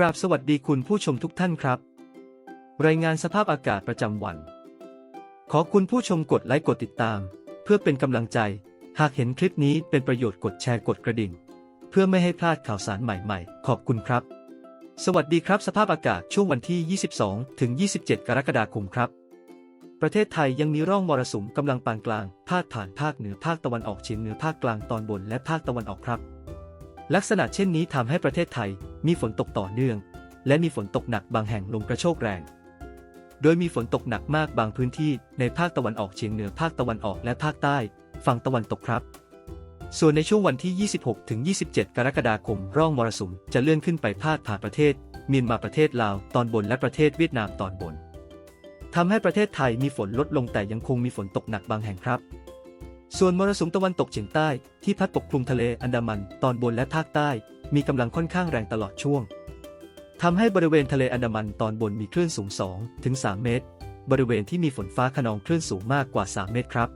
ราบสวัสดีคุณผู้ชมทุกท่านครับ รายงานสภาพอากาศประจำวัน ขอคุณผู้ชมกดไลค์กดติดตาม เพื่อเป็นกำลังใจ หากเห็นคลิปนี้เป็นประโยชน์กดแชร์กดกระดิ่ง เพื่อไม่ให้พลาดข่าวสารใหม่ๆ ขอบคุณครับ สวัสดีครับสภาพอากาศช่วงวันที่ 22 ถึง 27 กรกฎาคมครับ ประเทศไทยยังมีร่องมรสุมกำลังปานกลางพาดผ่านภาคเหนือภาคตะวันออกเฉียงเหนือภาคกลางตอนบนและภาคตะวันออกครับ ลักษณะเช่นนี้ทำให้ประเทศไทยมีฝนตกต่อเนื่อง และมีฝนตกหนักบางแห่งลมกระโชกแรง โดยมีฝนตกหนักมากบางพื้นที่ในภาคตะวันออกเฉียงเหนือภาคตะวันออกและภาคใต้ฝั่งตะวันตกครับ ส่วนในช่วงวันที่ 26 ถึง 27 กรกฎาคม ร่องมรสุมจะเลื่อนขึ้นไปพาดผ่านประเทศเมียนมาประเทศลาวตอนบนและประเทศเวียดนามตอนบนทำให้ประเทศไทยมีฝนลดลงแต่ยังคงมีฝนตกหนักบางแห่งครับ ส่วนมรสุมตะวันตกเฉียงใต้ที่พัดปกคลุมทะเลอันดามันตอนบนและภาคใต้ มีกำลังค่อนข้างแรงตลอดช่วงทำให้บริเวณทะเลอันดามันตอนบนมีคลื่นสูง2ถึง3เมตร บริเวณที่มีฝนฟ้าขนองคลื่นสูงมากกว่า 3 เมตรครับ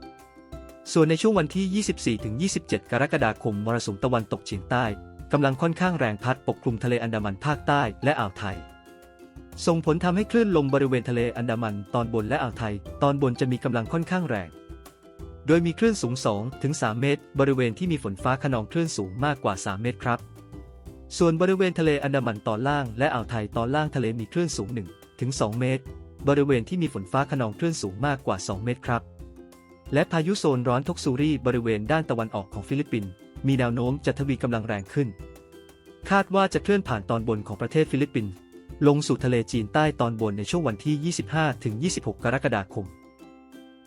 ส่วนในช่วงวันที่ 24-27 กรกฎาคมมรสุมตะวันตกเฉียงใต้กำลังค่อนข้างแรงพัดปกคลุมทะเลอันดามันภาคใต้และอ่าวไทย ส่งผลทำให้คลื่นลมบริเวณทะเลอันดามันตอนบนและอ่าวไทย ตอนบนจะมีกำลังค่อนข้างแรง โดยมีคลื่นสูง2ถึง3เมตร บริเวณที่มีฝนฟ้าขนองคลื่นสูงมากกว่า 3 เมตรครับ ส่วนบริเวณทะเลอันดามันตอนล่างและอ่าวไทยตอนล่างทะเลมีคลื่นสูง1ถึง2เมตร บริเวณที่มีฝนฟ้าขนองคลื่นสูงมากกว่า 2 เมตรครับ และพายุโซนร้อนทกซูรีบริเวณด้านตะวันออกของฟิลิปปินส์มีแนวโน้มจะทวีกำลังแรงขึ้น คาดว่าจะเคลื่อนผ่านตอนบนของประเทศฟิลิปปินส์ลงสู่ทะเลจีนใต้ตอนบนในช่วงวันที่ 25-26 กรกฎาคม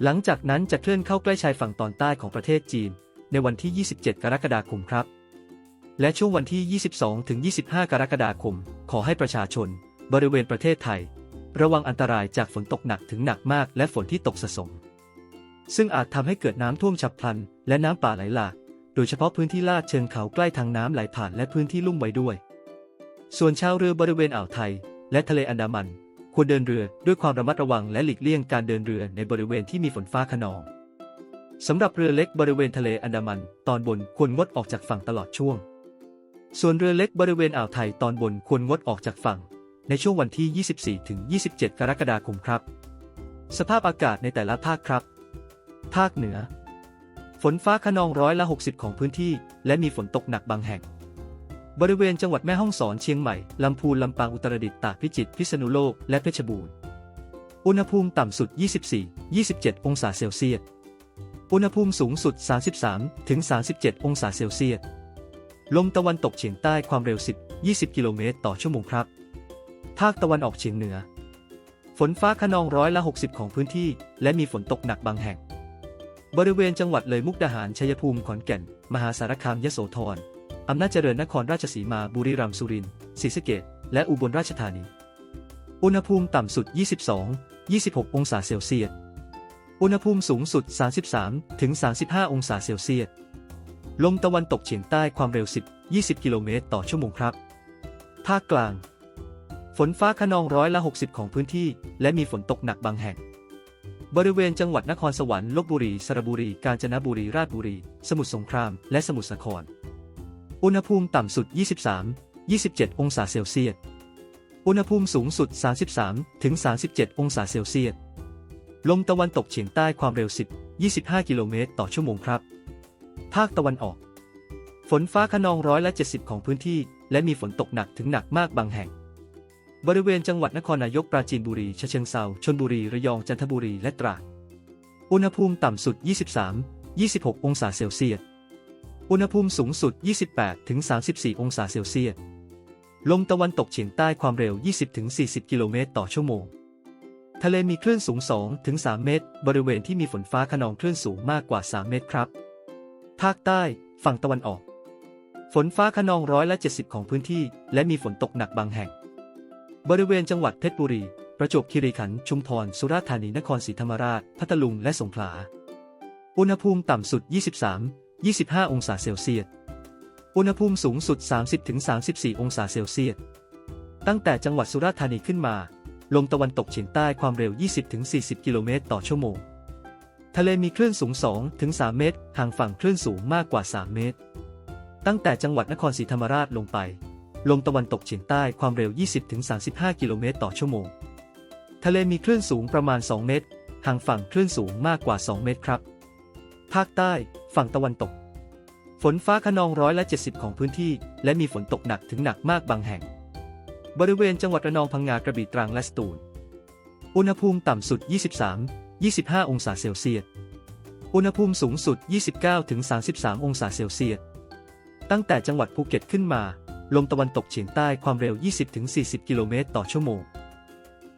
หลังจากนั้นจะเคลื่อนเข้าใกล้ชายฝั่งตอนใต้ของประเทศจีน ในวันที่ 27 กรกฎาคมครับ และช่วงวันที่ 22 ถึง 25 กรกฎาคม ขอให้ประชาชน บริเวณประเทศไทย ระวังอันตรายจากฝนตกหนักถึงหนักมากและฝนที่ตกสะสม ซึ่งอาจทำให้เกิดน้ำท่วมฉับพลัน และน้ำป่าไหลหลาก โดยเฉพาะพื้นที่ลาดเชิงเขาใกล้ทางน้ำไหลผ่านและพื้นที่ลุ่มไว้ด้วย ส่วนชาวเรือบริเวณอ่าวไทย และทะเลอันดามัน ควรเดินเรือด้วยความระมัดระวังและหลีกเลี่ยงการเดินเรือในบริเวณที่มีฝนฟ้าขนองสำหรับเรือเล็กบริเวณทะเลอันดามัน ตอนบนควรงดออกจากฝั่งตลอดช่วง ส่วนเรือเล็กบริเวณอ่าวไทยตอนบนควรงดออกจากฝั่ง ในช่วงวันที่ 24 ถึง 27 กรกฎาคมครับ สภาพอากาศในแต่ละภาคครับ ภาคเหนือ ฝนฟ้าขนองร้อยละ 60 ของพื้นที่ และมีฝนตกหนักบางแห่ง บริเวณจังหวัดแม่ฮ่องสอนเชียงใหม่ ลำพูนลำปางอุตรดิตถ์ตากพิจิตรพิษณุโลกและเพชรบูรณ์ อุณหภูมิต่ำสุด 24 27 องศาเซลเซียส อุณหภูมิสูงสุด 33-37 องศาเซลเซียส ลมตะวันตกเฉียงใต้ความเร็ว 10 20 กิโลเมตรต่อชั่วโมงครับ ภาคตะวันออกเฉียงเหนือ ฝนฟ้าขนองร้อยละ 60 ของพื้นที่ และมีฝนตกหนักบางแห่ง บริเวณจังหวัดเลยมุกดาหารชัยภูมิขอนแก่น มหาสารคามยโสธร อำนาจเจริญนครราชสีมา บุรีรัมย์สุรินทร์ศรีสะเกษและอุบลราชธานี อุณหภูมิต่ำสุด 22 26 องศาเซลเซียส อุณหภูมิสูงสุด 33-35 องศาเซลเซียส ลมตะวันตกเฉียงใต้ความเร็ว 10 20 กิโลเมตรต่อชั่วโมงครับ ภาคกลาง ฝนฟ้าขนองร้อยละ 60 ของพื้นที่ และมีฝนตกหนักบางแห่ง บริเวณจังหวัดนครสวรรค์ ลบบุรี สระบุรี กาญจนบุรี ราชบุรี สมุทรสงคราม และสมุทรสาคร อุณหภูมิต่ำสุด 23 27 องศาเซลเซียส อุณหภูมิสูงสุด 33 ถึง 37 องศาเซลเซียส ลมตะวันตกเฉียงใต้ความเร็ว 10 25 กิโลเมตรต่อชั่วโมงครับ ภาคตะวันออก ฝนฟ้าขนองร้อยละ 70 ของพื้นที่ และมีฝนตกหนักถึงหนักมากบางแห่ง บริเวณจังหวัดนครนายกปราจีนบุรีฉะเชิงเซาชลบุรีระยองจันทบุรีและตราด อุณหภูมิต่ำสุด 23 26 องศาเซลเซียส อุณหภูมิสูงสุด 28ถึง34 องศาเซลเซียส ลมตะวันตกเฉียงใต้ความเร็ว 20ถึง40 กิโลเมตรต่อชั่วโมง ทะเลมีคลื่นสูง2ถึง3เมตร บริเวณที่มีฝนฟ้าขนองคลื่นสูงมากกว่า 3 เมตรครับ ภาคใต้ ฝั่งตะวันออก ฝนฟ้าขนองร้อยละ 70 ของพื้นที่ และมีฝนตกหนักบางแห่ง บริเวณจังหวัดเพชรบุรี ประจวบคีรีขันธ์ ชุมพร สุราษฎร์ธานี นครศรีธรรมราช พัทลุง และสงขลา อุณหภูมิต่ำสุด 23 25 องศาเซลเซียส อุณหภูมิสูงสุด 30-34 องศาเซลเซียส ตั้งแต่จังหวัดสุราษฎร์ธานีขึ้นมา ลมตะวันตกเฉียงใต้ความเร็ว 20-40 กิโลเมตรต่อชั่วโมง ทะเลมีคลื่นสูง 2-3 เมตร ห่างฝั่งคลื่นสูงมากกว่า 3 เมตร ตั้งแต่จังหวัดนครศรีธรรมราชลงไป ลมตะวันตกเฉียงใต้ความเร็ว 20-35 กิโลเมตรต่อชั่วโมง ทะเลมีคลื่นสูงประมาณ 2 เมตร ห่างฝั่งคลื่นสูงมากกว่า 2 เมตรครับ ภาคใต้ ฝั่งตะวันตก ฝนฟ้าขนองร้อยละ 70 ของพื้นที่ และมีฝนตกหนักถึงหนักมากบางแห่ง บริเวณจังหวัดระนองพังงากระบี่ตรังและสตูล อุณหภูมิต่ำสุด 23 25 องศาเซลเซียส อุณหภูมิสูงสุด 29-33 องศาเซลเซียส ตั้งแต่จังหวัดภูเก็ตขึ้นมา ลมตะวันตกเฉียงใต้ความเร็ว 20-40 กิโลเมตรต่อชั่วโมง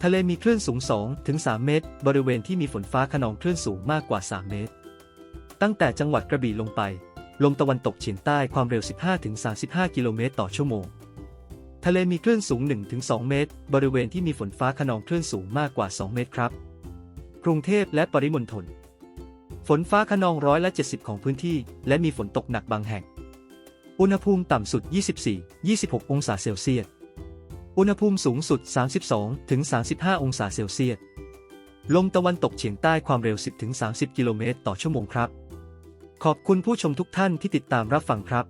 ทะเลมีคลื่นสูง 2-3 เมตร บริเวณที่มีฝนฟ้าขนองคลื่นสูงมากกว่า 3 เมตร ตั้งแต่จังหวัดกระบี่ลงไป ลมตะวันตกเฉียงใต้ความเร็ว 15-35 กิโลเมตรต่อชั่วโมง ทะเลมีคลื่นสูง 1-2 เมตร บริเวณที่มีฝนฟ้าขนองคลื่นสูงมากกว่า 2 เมตรครับ กรุงเทพและปริมณฑล ฝนฟ้าขนองร้อยละ 70 ของพื้นที่ และมีฝนตกหนักบางแห่ง อุณหภูมิต่ำสุด 24-26 องศาเซลเซียส อุณหภูมิสูงสุด 32-35 องศาเซลเซียสลมตะวันตกเฉียงใต้ความเร็ว 10-30 กิโลเมตรต่อชั่วโมงครับ ขอบคุณผู้ชมทุกท่านที่ติดตามรับฟังครับ